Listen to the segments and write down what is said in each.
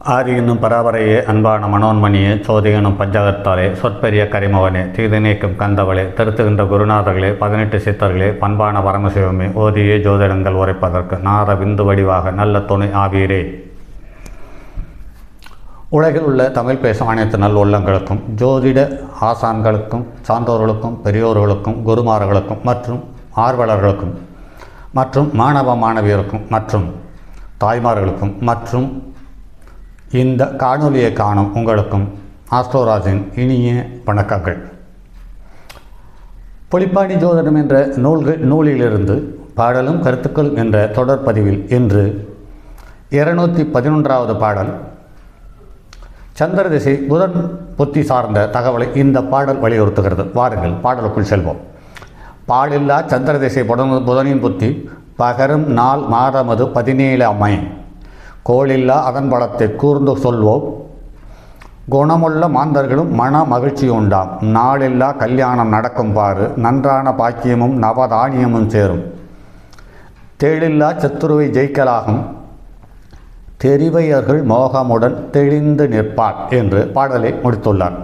ஆதி என்னும் பராபரையே அன்பான மனோன்மணியே சோதி எனும் பஞ்சகத்தாலே சொற்பெரிய கரிமவனே தீது நீக்கும் கந்தவளே திருத்துகின்ற குருநாதர்களே பதினெட்டு சித்தர்களே பண்பான பரமசிவமே ஓதியே ஜோதிடங்கள் உரைப்பதற்கு நார விந்து வடிவாக நல்ல துணை ஆவீரே. உலகில் உள்ள தமிழ் பேசும் அனைத்து நல் உள்ளங்களுக்கும் ஜோதிட ஆசான்களுக்கும் சான்றோர்களுக்கும் பெரியோர்களுக்கும் குருமார்களுக்கும் மற்றும் ஆர்வலர்களுக்கும் மற்றும் மாணவ மாணவியருக்கும் மற்றும் தாய்மார்களுக்கும் மற்றும் இந்த காணொலியை காணும் உங்களுக்கும் ஆஸ்ட்ரோராஜின் இனிய வணக்கங்கள். புலிப்பாடி ஜோதிடம் என்ற நூல்கள் நூலிலிருந்து பாடலும் கருத்துக்களும் என்ற தொடர் பதிவில் இன்று இருநூற்றி பதினொன்றாவது பாடல். சந்திர திசை புதன் புத்தி சார்ந்த தகவலை இந்த பாடல் வலியுறுத்துகிறது. வாருங்கள் பாடலுக்குள் செல்வோம். பாலில்லா சந்திர திசை புதன் புதனின் புத்தி பகரும் நாள் மாதமது பதினேழு அம்மை கோளில்லா அதன் படத்தை கூர்ந்து சொல்வோம். குணமுள்ள மாந்தர்களும் மன மகிழ்ச்சி உண்டாம் நாளில்லா கல்யாணம் நடக்கும் பாரு நன்றான பாக்கியமும் நவதானியமும் சேரும். தேளில்லா சத்துருவை ஜெயிக்கலாகும். தெரிவையர்கள் மோகமுடன் தெளிந்து நிற்பார் என்று பாடலை முடித்துள்ளார்.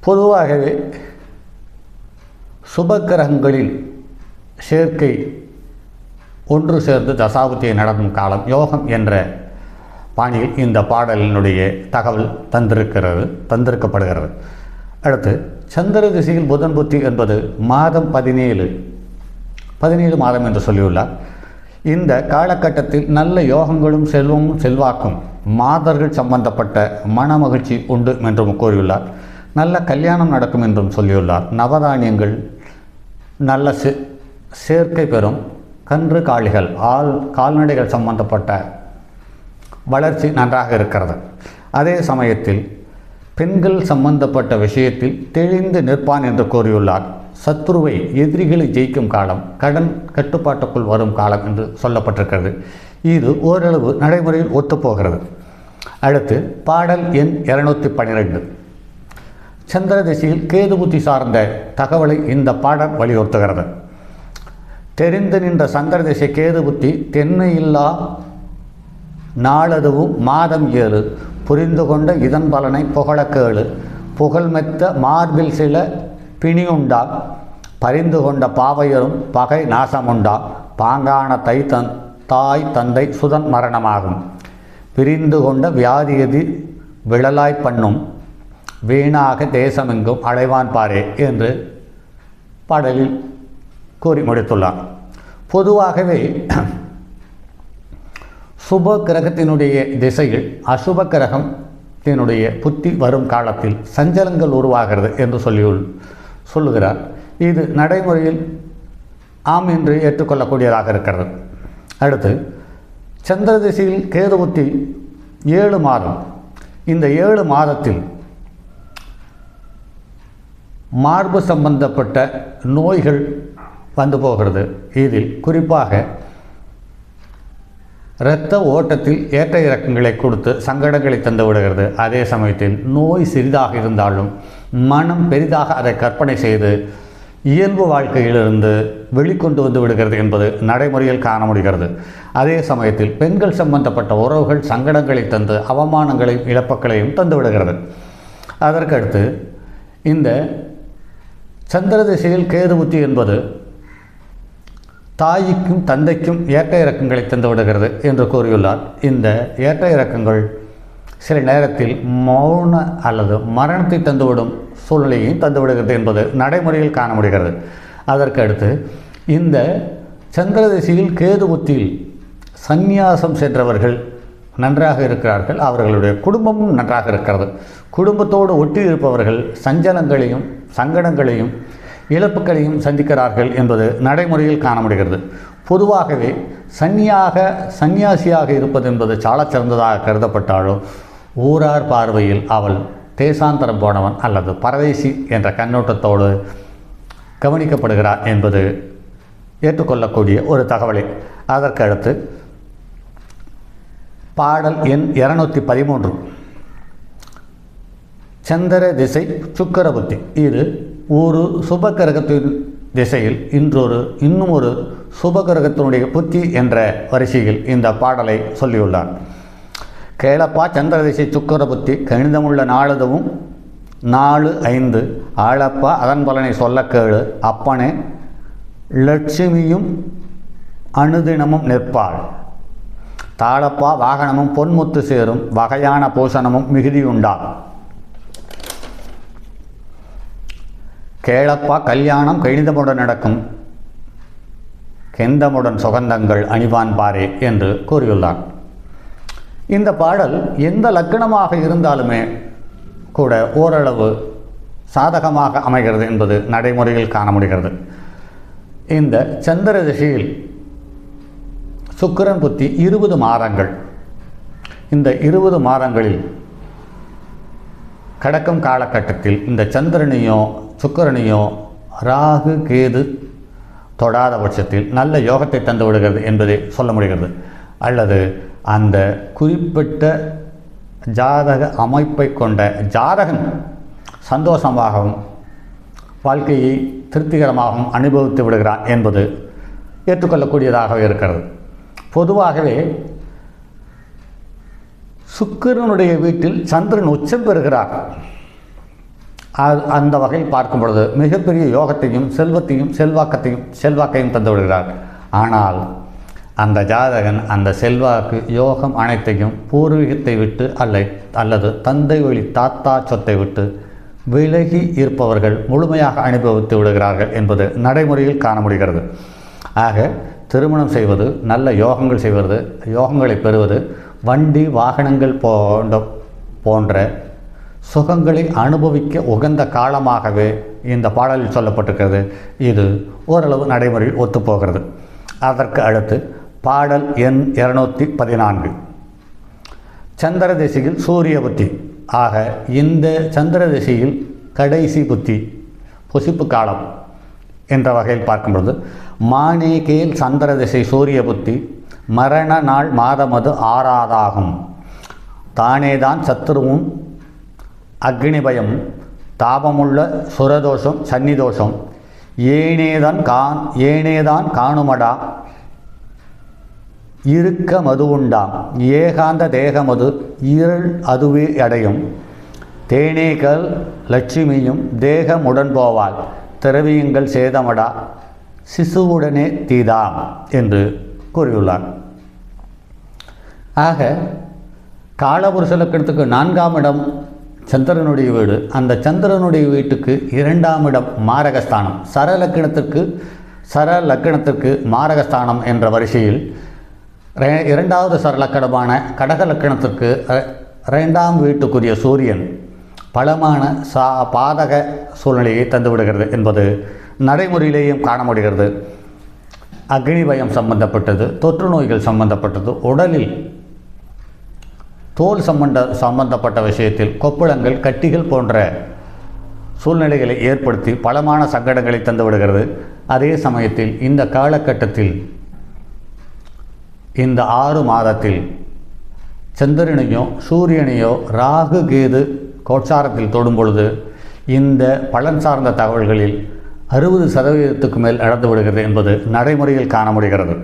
பொதுவாகவே சுபக்கிரகங்களில் சேர்க்கை ஒன்று சேர்ந்து தசாபுத்தியை நடக்கும் காலம் யோகம் என்ற பாணியில் இந்த பாடலினுடைய தகவல் தந்திருக்கிறது தந்திருக்கப்படுகிறது. அடுத்து சந்திர திசையில் புதன் புத்தி என்பது மாதம் பதினேழு பதினேழு மாதம் என்று சொல்லியுள்ளார். இந்த காலகட்டத்தில் நல்ல யோகங்களும் செல்வமும் செல்வாக்கும் மாதர்கள் சம்பந்தப்பட்ட மன மகிழ்ச்சி உண்டு என்றும் கூறியுள்ளார். நல்ல கல்யாணம் நடக்கும் என்றும் சொல்லியுள்ளார். நவதானியங்கள் நல்ல சே சேர்க்கை பெறும். கன்று காளிகள் ஆள் கால்நடைகள் சம்பந்தப்பட்ட வளர்ச்சி நன்றாக இருக்கிறது. அதே சமயத்தில் பெண்கள் சம்பந்தப்பட்ட விஷயத்தில் தெளிந்து நிற்பான் என்று கூறியுள்ளார். சத்ருவை எதிரிகளை ஜெயிக்கும் காலம் கடன் கட்டுப்பாட்டுக்குள் வரும் காலம் என்று சொல்லப்பட்டிருக்கிறது. இது ஓரளவு நடைமுறையில் ஒத்துப்போகிறது. அடுத்து பாடல் எண் இருநூத்தி பன்னிரெண்டு. சந்திர திசையில் கேது புத்தி சார்ந்த தகவலை இந்த பாடல் வலியுறுத்துகிறது. தெரிந்து நின்ற சந்திர திசை கேது புத்தி தென்னை இல்லா நாளதுவும் மாதம் ஏழு. புரிந்து கொண்ட இதன் பலனை புகழக்கேளு புகழ்மெத்த மார்பில் சில பிணியுண்டா. பரிந்து கொண்ட பாவையரும் பகை நாசமுண்டா. பாங்கான தை தன் தாய் தந்தை சுதன் மரணமாகும். பிரிந்து கொண்ட வியாதியதி விழலாய் பண்ணும். வீணாக தேசமெங்கும் அடைவான் பாரே என்று பாடலில் கூறி முடித்துள்ளார் பொதுவாகவே சுப கிரகத்தினுடைய திசையில் அசுப கிரகத்தினுடைய புத்தி வரும் காலத்தில் சஞ்சலங்கள் உருவாகிறது என்று சொல்லியுள் சொல்லுகிறார். இது நடைமுறையில் ஆம் என்று ஏற்றுக்கொள்ளக்கூடியதாக இருக்கிறது. அடுத்து சந்திர திசையில் கேது புத்தி ஏழு மாதம். இந்த ஏழு மாதத்தில் மார்பு சம்பந்தப்பட்ட நோய்கள் வந்து போகிறது. இதில் குறிப்பாக இரத்த ஓட்டத்தில் ஏற்ற இறக்கங்களை கொடுத்து சங்கடங்களை தந்து விடுகிறது. அதே சமயத்தில் நோய் சிறிதாக இருந்தாலும் மனம் பெரிதாக அதை கற்பனை செய்து இயல்பு வாழ்க்கையிலிருந்து வெளிக்கொண்டு வந்து விடுகிறது என்பது நடைமுறையில் காண முடிகிறது. அதே சமயத்தில் பெண்கள் சம்பந்தப்பட்ட உறவுகள் சங்கடங்களை தந்து அவமானங்களையும் இழப்புகளையும் தந்து விடுகிறது. அதற்கடுத்து இந்த சந்திர திசையில் கேது புத்தி என்பது தாய்க்கும் தந்தைக்கும் ஏற்ற இறக்கங்களை தந்து விடுகிறது என்று கூறியுள்ளார். இந்த ஏற்ற இறக்கங்கள் சில நேரத்தில் மௌன அல்லது மரணத்தை தந்துவிடும் சூழ்நிலையையும் தந்துவிடுகிறது என்பது நடைமுறையில் காண முடிகிறது. அதற்கு அடுத்து இந்த சந்திர திசையில் கேது புத்தியில் சந்நியாசம் சென்றவர்கள் நன்றாக இருக்கிறார்கள். அவர்களுடைய குடும்பமும் நன்றாக இருக்கிறது. குடும்பத்தோடு ஒட்டி இருப்பவர்கள் சஞ்சலங்களையும் சங்கடங்களையும் இழப்புகளையும் சந்திக்கிறார்கள் என்பது நடைமுறையில் காண முடிகிறது பொதுவாகவே சன்னியாக சந்நியாசியாக இருப்பது என்பது சாலச் சிறந்ததாக கருதப்பட்டாலும் ஊரார் பார்வையில் அவள் தேசாந்தரம் போனவன் அல்லது பரதேசி என்ற கண்ணோட்டத்தோடு கவனிக்கப்படுகிறார் என்பது ஏற்றுக்கொள்ளக்கூடிய ஒரு தகவலை. அதற்கடுத்து பாடல் எண் இருநூத்தி பதிமூன்று. சந்திர திசை சுக்கர புத்தி இது ஒரு சுப கிரகத்தின் திசையில் இன்றொரு இன்னும் ஒரு சுபகிரகத்தினுடைய புத்தி என்ற வரிசையில் இந்த பாடலை சொல்லியுள்ளார் கேளப்பா சந்திரதிசை சுக்கர புத்தி கணிதமுள்ள நாளுதவும் நாலு ஐந்து. ஆளப்பா அதன் பலனை சொல்ல கேளு. அப்பனே லட்சுமியும் அனுதினமும் நிற்பாள். தாளப்பா வாகனமும் பொன்முத்து சேரும். வகையான பூசணமும் மிகுதியுண்டாம் கேளப்பா கல்யாணம் கணிதமுடன் நடக்கும். கெந்தமுடன் சுகந்தங்கள் அணிவான் பாரே என்று கூறியுள்ளார் இந்த பாடல் எந்த லக்கணமாக இருந்தாலுமே கூட ஓரளவு சாதகமாக அமைகிறது என்பது நடைமுறையில் காண முடிகிறது. இந்த சந்திர திசையில் சுக்கிரன் புத்தி இருபது மாதங்கள். இந்த இருபது மாதங்களில் கடக்கும் காலகட்டத்தில் இந்த சந்திரனையும் சுக்கரனையும் ராகு கேது தொடாத பட்சத்தில் நல்ல யோகத்தை தந்து விடுகிறது என்பதை சொல்ல முடிகிறது. அல்லது அந்த குறிப்பிட்ட ஜாதக அமைப்பை கொண்ட ஜாதகன் சந்தோஷமாகவும் வாழ்க்கையை திருப்திகரமாகவும் அனுபவித்து விடுகிறான் என்பது ஏற்றுக்கொள்ளக்கூடியதாக இருக்கிறது. பொதுவாகவே சுக்கிரனுடைய வீட்டில் சந்திரன் உச்சம் பெறுகிறார். அந்த வகையில் பார்க்கும் பொழுது மிகப்பெரிய யோகத்தையும் செல்வத்தையும் செல்வாக்கத்தையும் செல்வாக்கையும் தந்து விடுகிறார். ஆனால் அந்த ஜாதகன் அந்த செல்வாக்கு யோகம் அனைத்தையும் பூர்வீகத்தை விட்டு அல்ல அல்லது தந்தை வழி தாத்தா சொத்தை விட்டு விலகி இருப்பவர்கள் முழுமையாக அனுபவித்து விடுகிறார்கள் என்பது நடைமுறையில் காண முடிகிறது. ஆக திருமணம் செய்வது நல்ல யோகங்கள் செய்வது யோகங்களை பெறுவது வண்டி வாகனங்கள் போன்ற போன்ற சுகங்களை அனுபவிக்க உகந்த காலமாகவே இந்த பாடலில் சொல்லப்பட்டிருக்கிறது. இது ஓரளவு நடைமுறையில் ஒத்துப்போகிறது. அதற்கு அடுத்து பாடல் எண் இருநூத்தி பதினான்கு. சந்திர திசையில் சூரிய புத்தி. ஆக இந்த சந்திர திசையில் கடைசி புத்தி புசிப்பு காலம் என்ற வகையில் பார்க்கும்பொழுது மானே கேல் சந்திர திசை சூரிய புத்தி மரண நாள் மாதமது ஆறாதாகும். தானேதான் சத்துருவும் அக்னி பயம் தாபமுள்ள சுரதோஷம் சன்னிதோஷம் ஏனேதான் கான் ஏனேதான் காணுமடா? இருக்க மது உண்டாம் ஏகாந்த தேகமது இருள் அதுவே அடையும். தேனேக்கள் லட்சுமியும் தேகமுடன் போவாள். திரவியங்கள் சேதமடா? சிசுவுடனே தீதாம் என்று கூறியுள்ளார் ஆக காலபுருஷ லக்கணத்துக்கு நான்காம் இடம் சந்திரனுடைய வீடு. அந்த சந்திரனுடைய வீட்டுக்கு இரண்டாம் இடம் மாரகஸ்தானம். சர லக்கணத்திற்கு மாரகஸ்தானம் என்ற வரிசையில் இரண்டாவது சரலக்கணமான கடக லக்கணத்திற்கு இரண்டாம் வீட்டுக்குரிய சூரியன் பலமான சா பாதக சூழ்நிலையை தந்துவிடுகிறது என்பது நடைமுறையிலேயும் காண முடிகிறது அக்னி பயம் சம்பந்தப்பட்டது தொற்று நோய்கள் சம்பந்தப்பட்டது உடலில் தோல் சம்பந்த சம்பந்தப்பட்ட விஷயத்தில் கொப்புளங்கள் கட்டிகள் போன்ற சூழ்நிலைகளை ஏற்படுத்தி பலமான சங்கடங்களை தந்துவிடுகிறது அதே சமயத்தில் இந்த காலகட்டத்தில் இந்த ஆறு மாதத்தில் சந்திரனையோ சூரியனையோ ராகு கேது கோட்சாரத்தில் தொடும் பொழுது இந்த பலன் சார்ந்த தகவல்களில் அறுபது சதவீதத்துக்கு மேல் நடந்து விடுகிறது என்பது நடைமுறையில் காண முடிகிறது.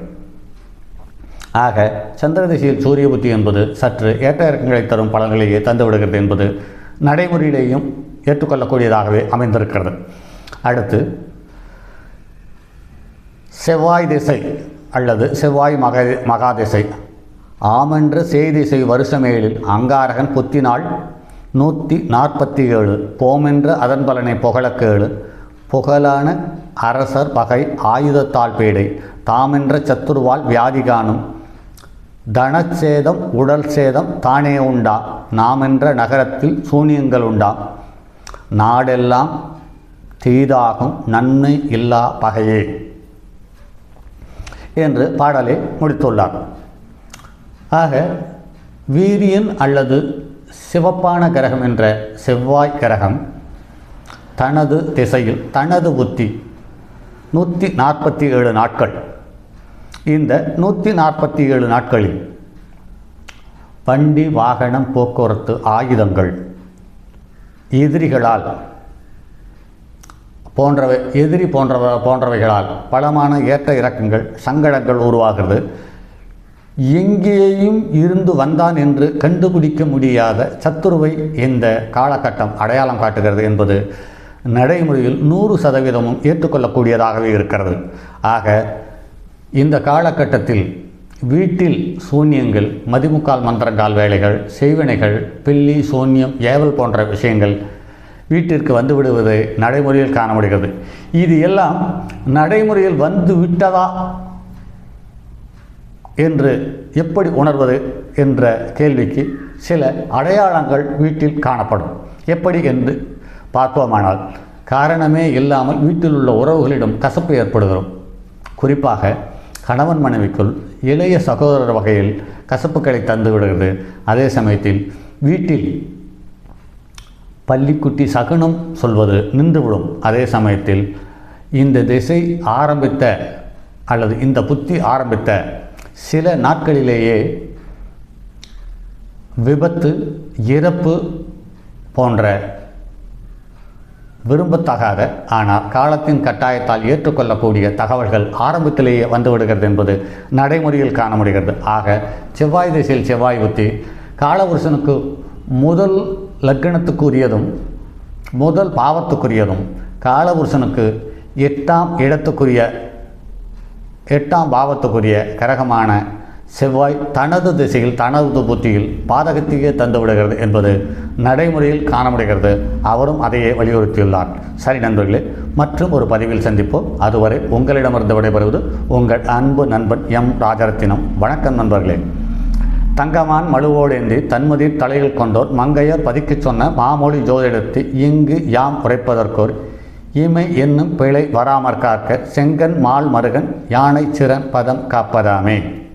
ஆக சந்திர திசையில் சூரிய புத்தி என்பது சற்று ஏற்ற இறக்கங்களை தரும் பலன்களையே தந்துவிடுகிறது என்பது நடைமுறையிலேயும் ஏற்றுக்கொள்ளக்கூடியதாகவே அமைந்திருக்கிறது. அடுத்து செவ்வாய் திசை அல்லது செவ்வாய் மக மகாதிசை. ஆமென்ற செய்திசை வருஷமேலில் அங்காரகன் புத்தினால் நூற்றி நாற்பத்தி ஏழு போமென்ற அதன் பலனை புகழக்கேழு. புகழான அரசர் பகை ஆயுதத்தால் பேடை தாமென்ற சத்துருவால் வியாதி காணும் தனச்சேதம் உடல் சேதம் தானே உண்டா? நாம் என்ற நகரத்தில் சூனியங்கள் உண்டா? நாடெல்லாம் தீதாகும் நன்மை இல்லா பகையே. என்று பாடலை முடித்துள்ளார். ஆக வீரியன் அல்லது சிவப்பான கிரகம் என்ற செவ்வாய் கிரகம் தனது திசையில் தனது புத்தி நூற்றி நாற்பத்தி ஏழு நாட்கள். இந்த நூற்றி நாற்பத்தி ஏழு நாட்களில் வண்டி வாகனம் போக்குவரத்து ஆயுதங்கள் எதிரிகளால் போன்றவை எதிரி போன்றவ போன்றவைகளால் பலமான ஏற்ற இறக்கங்கள் சங்கடங்கள் உருவாகிறது. எங்கேயும் இருந்து வந்தான் என்று கண்டுபிடிக்க முடியாத சத்துருவை இந்த காலகட்டம் அடையாளம் காட்டுகிறது என்பது நடைமுறையில் நூறு சதவீதமும் ஏற்றுக்கொள்ளக்கூடியதாகவே இருக்கிறது. ஆக இந்த காலகட்டத்தில் வீட்டில் சூன்யங்கள் மதிமுக்கால் மந்திரங்கால் வேலைகள் செய்வினைகள் பில்லி சூன்யம் ஏவல் போன்ற விஷயங்கள் வீட்டிற்கு வந்து விடுவது நடைமுறையில் காண முடிகிறது இது எல்லாம் நடைமுறையில் வந்து விட்டதா என்று எப்படி உணர்வது என்ற கேள்விக்கு சில அடையாளங்கள் வீட்டில் காணப்படும். எப்படி என்று பார்ப்போமானால் காரணமே இல்லாமல் வீட்டில் உள்ள உறவுகளிடம் கசப்பு ஏற்படுகிறோம். குறிப்பாக கணவன் மனைவிக்குள் இளைய சகோதரர் வகையில் கசப்புகளை தந்து விடுகிறது. அதே சமயத்தில் வீட்டில் பள்ளிக்குட்டி சகுனம் சொல்வது நின்றுவிடும். அதே சமயத்தில் இந்த திசை ஆரம்பித்த அல்லது இந்த புத்தி ஆரம்பித்த சில நாட்களிலேயே விபத்து இறப்பு போன்ற விரும்பத்தகாத ஆனால் காலத்தின் கட்டாயத்தால் ஏற்றுக்கொள்ளக்கூடிய தகவல்கள் ஆரம்பத்திலேயே வந்துவிடுகிறது என்பது நடைமுறையில் காண முடிகிறது ஆக செவ்வாய் திசையில் செவ்வாய் புத்தி காலபுருஷனுக்கு முதல் லக்னத்துக்குரியதும் முதல் பாவத்துக்குரியதும் காலபுருஷனுக்கு எட்டாம் இடத்துக்குரிய எட்டாம் பாவத்துக்குரிய கரகமான செவ்வாய் தனது திசையில் தனது புத்தியில் பாதகத்தையே தந்து விடுகிறது என்பது நடைமுறையில் காணமுடைகிறது அவரும் அதையே வலியுறுத்தியுள்ளார். சரி நண்பர்களே மற்றும் ஒரு பதிவில் சந்திப்போம். அதுவரை உங்களிடமிருந்து விடைபெறுவது உங்கள் அன்பு நண்பன் எம். ராஜரத்தினம். வணக்கம் நண்பர்களே. தங்கமான் மழுவோடேந்தி தன்மதி தலையில் கொண்டோர் மங்கையர் பதிக்கச் சொன்ன மாமொழி ஜோதிடத்தை இங்கு யாம் உரைப்பதற்கோர் இமை என்னும் பிழை வராமற் காக்க செங்கன் மால் மருகன் யானை சிறன் பதம் காப்பதாமே.